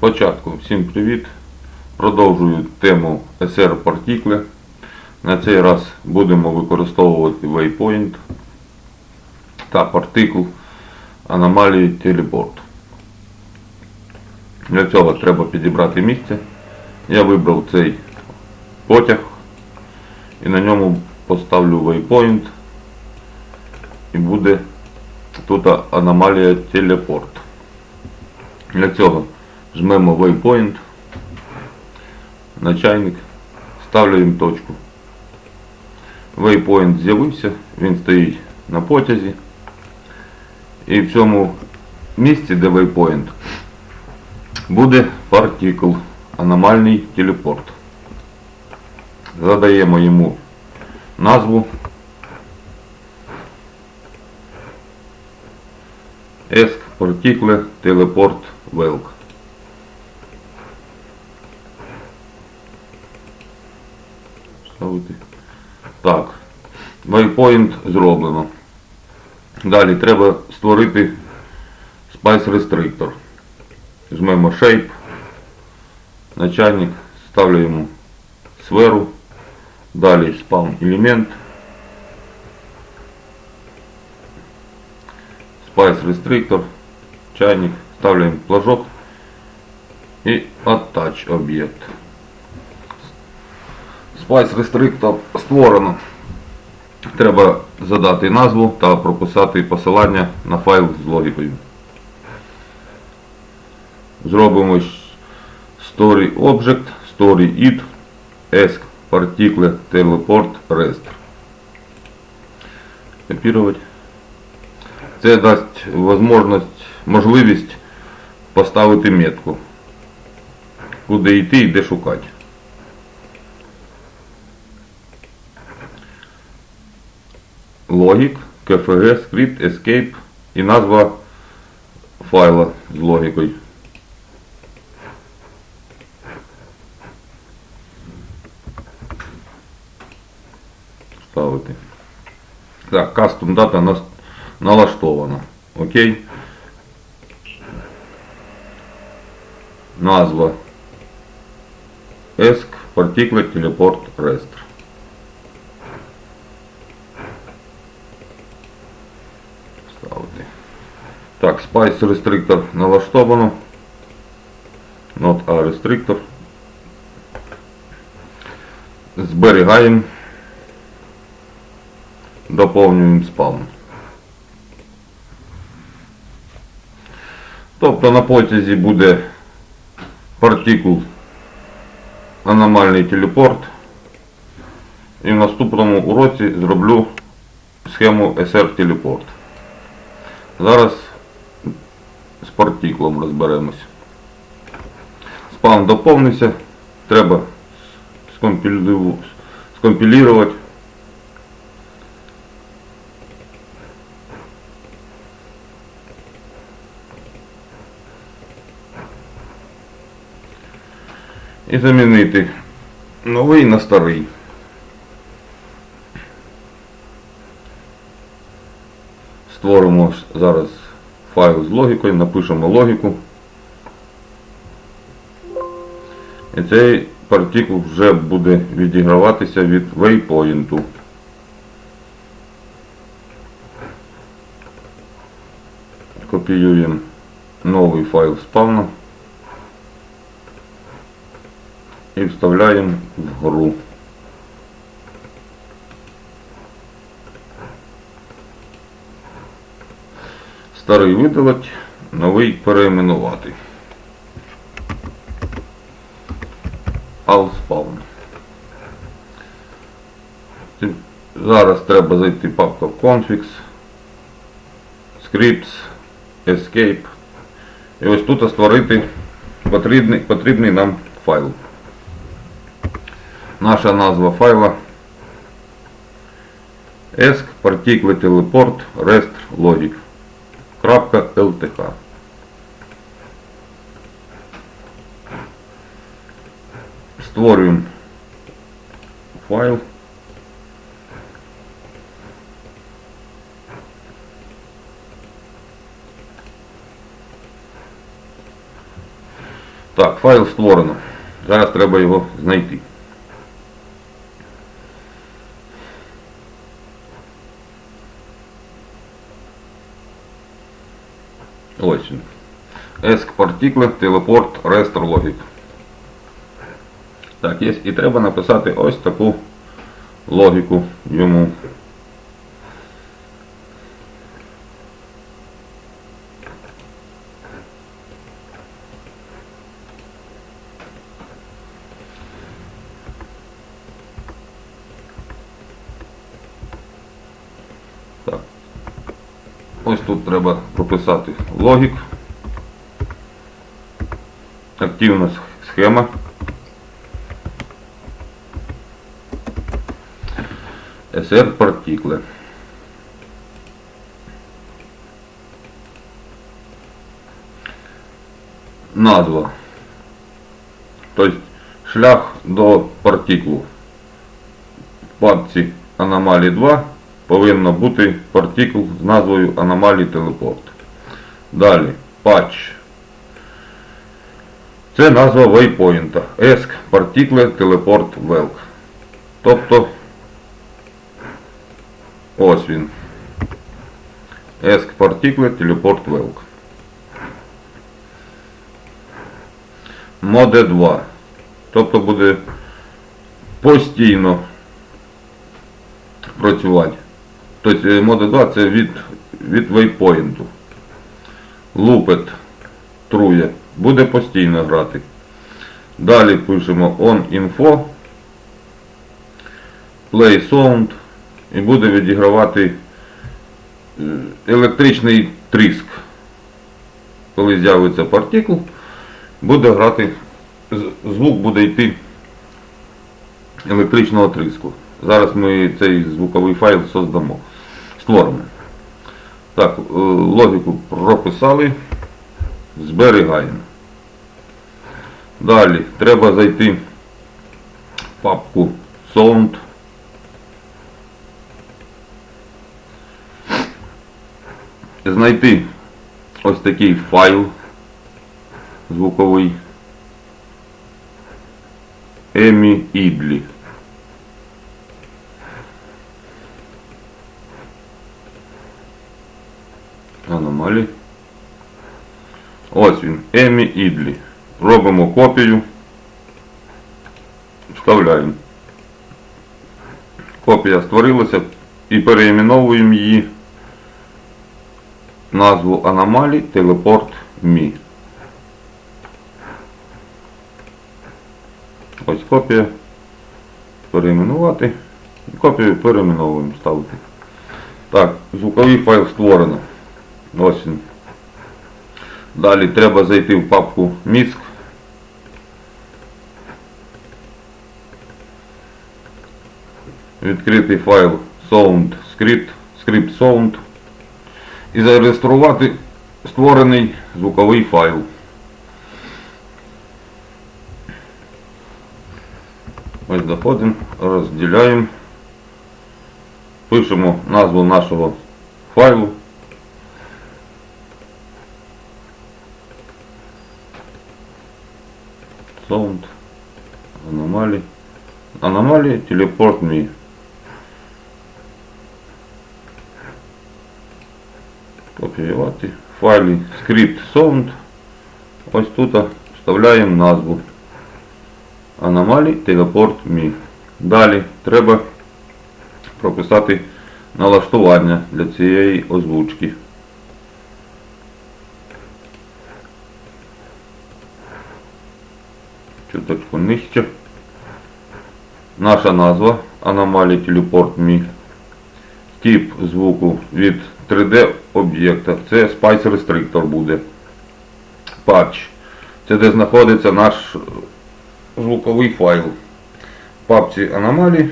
Спочатку всім привіт. Продовжую тему SR Particle. На цей раз будемо використовувати Waypoint та партикул аномалії Teleport. Для цього треба підібрати місце. Я вибрав цей потяг і на ньому поставлю Waypoint і буде тут аномалія Teleport. Для цього жмемо Waypoint, на чайник, ставляємо точку. Waypoint з'явився, він стоїть на потязі. І в цьому місці, де Waypoint, буде партикл, аномальний телепорт. Задаємо йому назву ESC Particle Teleport Welk. Ставити. Так. Waypoint зроблено. Далі треба створити Spice Restrictor. Жмемо Shape. Начальник. Ставлю йому сферу. Далі Spawn елемент. Spice Restrictor. Чайник. Ставляємо флажок. І Attach об'єкт. Spice Restrictor створено. Треба задати назву та прописати посилання на файл з логікою. Зробимо story object, story it, esc, particle, teleport, rest. Копірувати. Це дасть можливість поставити метку. Куди йти і де шукати. Логік, KFG, скрипт, escape і назва файла з логікою. Ставити. Так, custom data налаштована. Окей. Назва ESC Particle Teleport REST. Ставити. Так, Spice Restrictor налаштовано. Not a Restrictor. Зберігаємо. Доповнюємо спам. Тобто на потязі буде партикул аномальний телепорт. І в наступному уроці зроблю схему SR телепорт. Зараз з партиклом розберемось. Спам доповнився. Треба скомпілювати. І замінити новий на старий. Створимо зараз файл з логікою, напишемо логіку. І цей партикул вже буде відіграватися від waypoint. Копіюємо новий файл спавна і вставляємо в гру. Старий видалить, новий переименувати. Allspawn. Зараз треба зайти в папку Configs, Scripts, Escape. І ось тут створити потрібний, потрібний нам файл. Наша назва файла ESC Particle Teleport REST Logic. .ltk. Створюємо файл. Так, файл створено. Зараз треба його знайти. Ось він. Particle Teleport Restore Logic. Так, є. І треба написати ось таку логіку йому. Ось тут треба прописати логік. Активна схема. SR партикле. Назва. Тобто шлях до партиклу. В папці аномалії 2 повинно бути партикл з назвою аномалії телепорт. Далі патч. Це назва вейпоінта. ESC Particle Teleport Welk. Тобто ось він. ESC Particle Teleport Welk. Моде 2. Тобто буде постійно працювати. Тобто е, моде 2 це від, від вейпоінту. Лупет трує. Буде постійно грати. Далі пишемо on info. Play sound. І буде відігравати е, електричний тріск. Коли з'явиться партикл, буде грати, звук буде йти електричного триску. Зараз ми цей звуковий файл создамо. Створимо. Так, е, логіку прописали. Зберігаємо. Далі треба зайти в папку Sound. Знайти ось такий файл звуковий. Емі Ідлі. Аномалії. Ось він, Емі Ідлі. Робимо копію. Вставляємо. Копія створилася і переіменовуємо її назву аномалій Телепорт Мі. Ось копія. Переіменувати. Копію переіменовуємо, ставити. Так, звуковий файл створено. Ось. Далі треба зайти в папку MISC. Відкрити файл Sound Script, Script Sound і зареєструвати створений звуковий файл. Ось заходимо, розділяємо, пишемо назву нашого файлу. Sound, аномалії, аномалії, телепорт me. Копіювати. Файлі script sound. Ось тут вставляємо назву. Аномалій телепорт me. Далі треба прописати налаштування для цієї озвучки. Чуточку нижче. Наша назва аномалії Teleport Me. Тип звуку від 3D об'єкта. Це Spice Restrictor буде. Patch. Це де знаходиться наш звуковий файл. В папці аномалії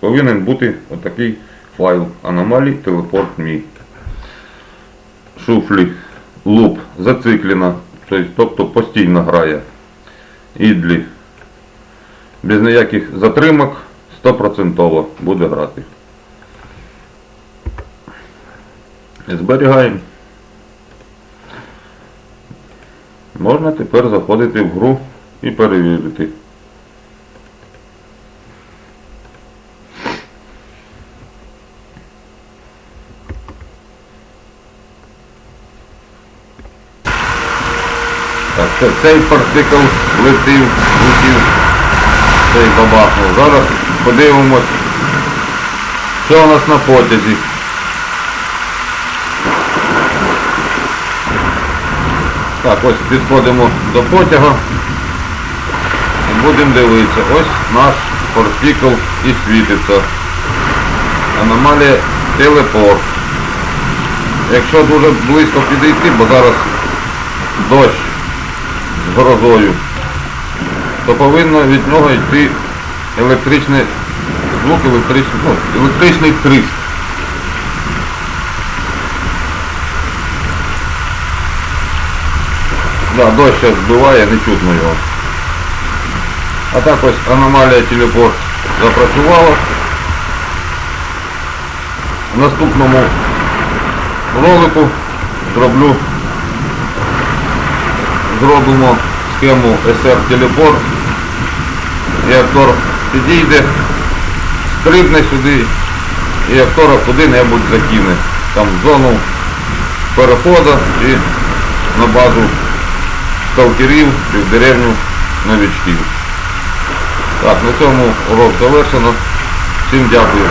повинен бути отакий файл аномалій Teleport Me. Шуфлі луп зациклена, тобто постійно грає. Ідлі. Без ніяких затримок 100% буде грати. Зберігаємо. Можна тепер заходити в гру і перевірити. Цей партикл летів, летів, цей бабахнув. Зараз подивимось, що у нас на потязі. Так, ось підходимо до потяга і будемо дивитися. Ось наш партикл і світиться. Аномалія телепорт. Якщо дуже близько підійти, бо зараз дощ з грозою, то повинно від нього йти електричний звук, електричний, ну, електричний тріск. Да, дощ зараз збиває, не чутно його. А так ось аномалія телепорт запрацювала. В наступному ролику зроблю зробимо схему SR телепорт і актор підійде, стрибне сюди і актора куди-небудь закине. Там в зону переходу і на базу сталкерів чи в деревню новичків. Так, на цьому урок завершено. Всім дякую.